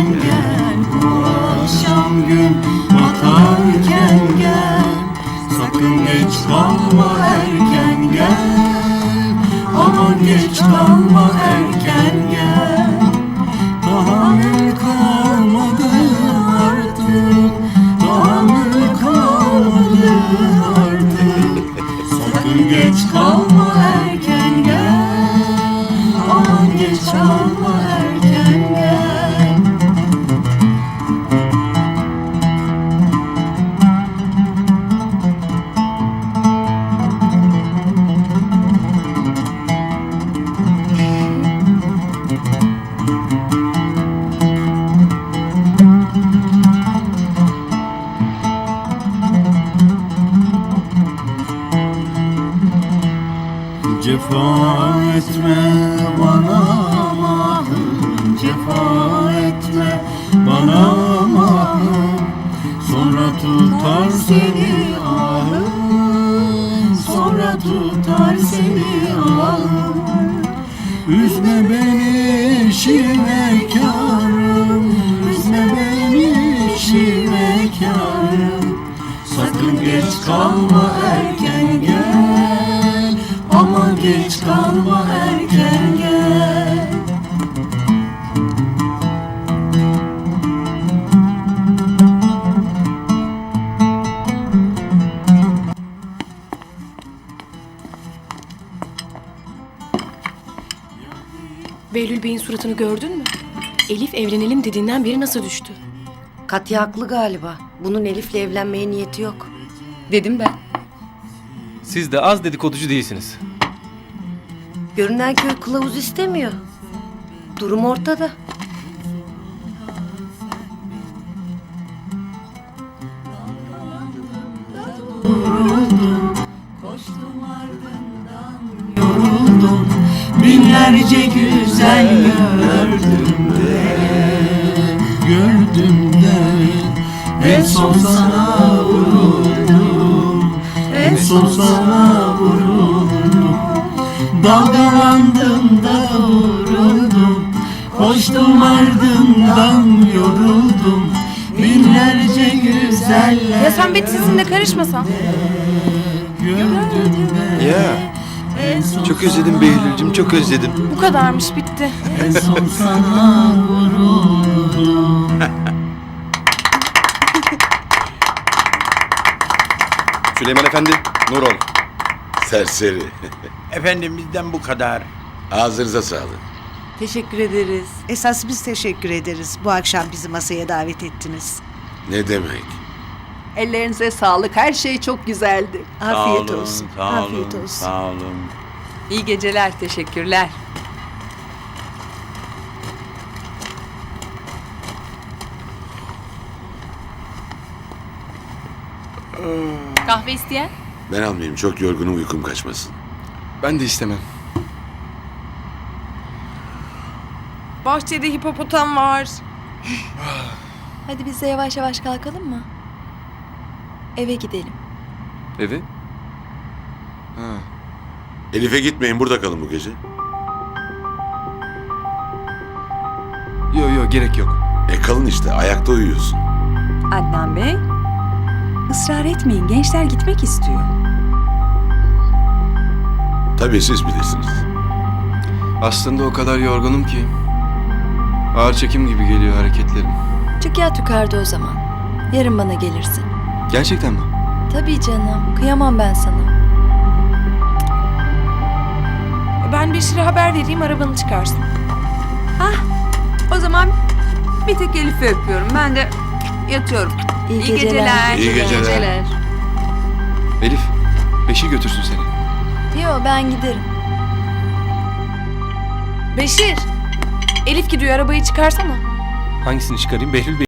erken gel Bu gün batarken gel. Sakın geç kalma erken gel. Aman geç kalma erken gel. Tahammül kalmadı artık? Tahammül kalmadı artık? Sakın geç kalma Cefa etme bana mahım Cefa etme bana mahım Sonra tutar seni ahım Sonra tutar seni ahım. Üzme beni şivekarım Üzme beni şivekarım Sakın geç kalma erken gel Ama geç kalma erken gel Behlül Bey'in suratını gördün mü? Elif evlenelim dediğinden beri nasıl düştü? Katya haklı galiba. Bunun Elif'le evlenmeye niyeti yok. Dedim ben. Siz de az dedikoducu değilsiniz. Görünen köy kılavuz istemiyor. Durum ortada. Binlerce güzel gördüm de Gördüm de en son sana vuruldum En son sana vuruldum Dalgalandım da vuruldum Koştum ardından yoruldum Binlerce güzeller Ya sen Betty sizinle karışmasan. gördüm de Ya En son çok özledim Behlül'cüm çok özledim. Bu kadarmış bitti. En son sana vuruldum Süleyman Efendi, Nur ol. Serseri. Efendim bizden bu kadar. Ağzınıza sağlık. Teşekkür ederiz. Esas biz teşekkür ederiz. Bu akşam bizi masaya davet ettiniz. Ne demek? Ellerinize sağlık. Her şey çok güzeldi. Afiyet sağ olun, olsun. Sağ Afiyet olun, olsun. Sağ olun. İyi geceler. Teşekkürler. Kahve isteyen? Ben almayayım. Çok yorgunum uykum kaçmasın. Ben de istemem. Bahçede hipopotam var. Hadi biz de yavaş yavaş kalkalım mı? Eve gidelim. Eve? Ha. Elif'e gitmeyin. Burada kalın bu gece. Yo yo gerek yok. E kalın işte. Ayakta uyuyorsun. Adnan Bey. ısrar etmeyin. Gençler gitmek istiyor. Tabii siz bilirsiniz. Aslında o kadar yorgunum ki. Ağır çekim gibi geliyor hareketlerim. Çık yat yukarıda o zaman. Yarın bana gelirsin. Gerçekten mi? Tabii canım. Kıyamam ben sana. Ben Beşir'e haber vereyim arabanı çıkarsın. O zaman bir tek Elif'i öpüyorum. Ben de yatıyorum. İyi, İyi geceler. İyi geceler. Elif, Beşir götürsün seni. Yo ben giderim. Beşir. Elif gidiyor arabayı çıkarsana. Hangisini çıkarayım? Behlül Bey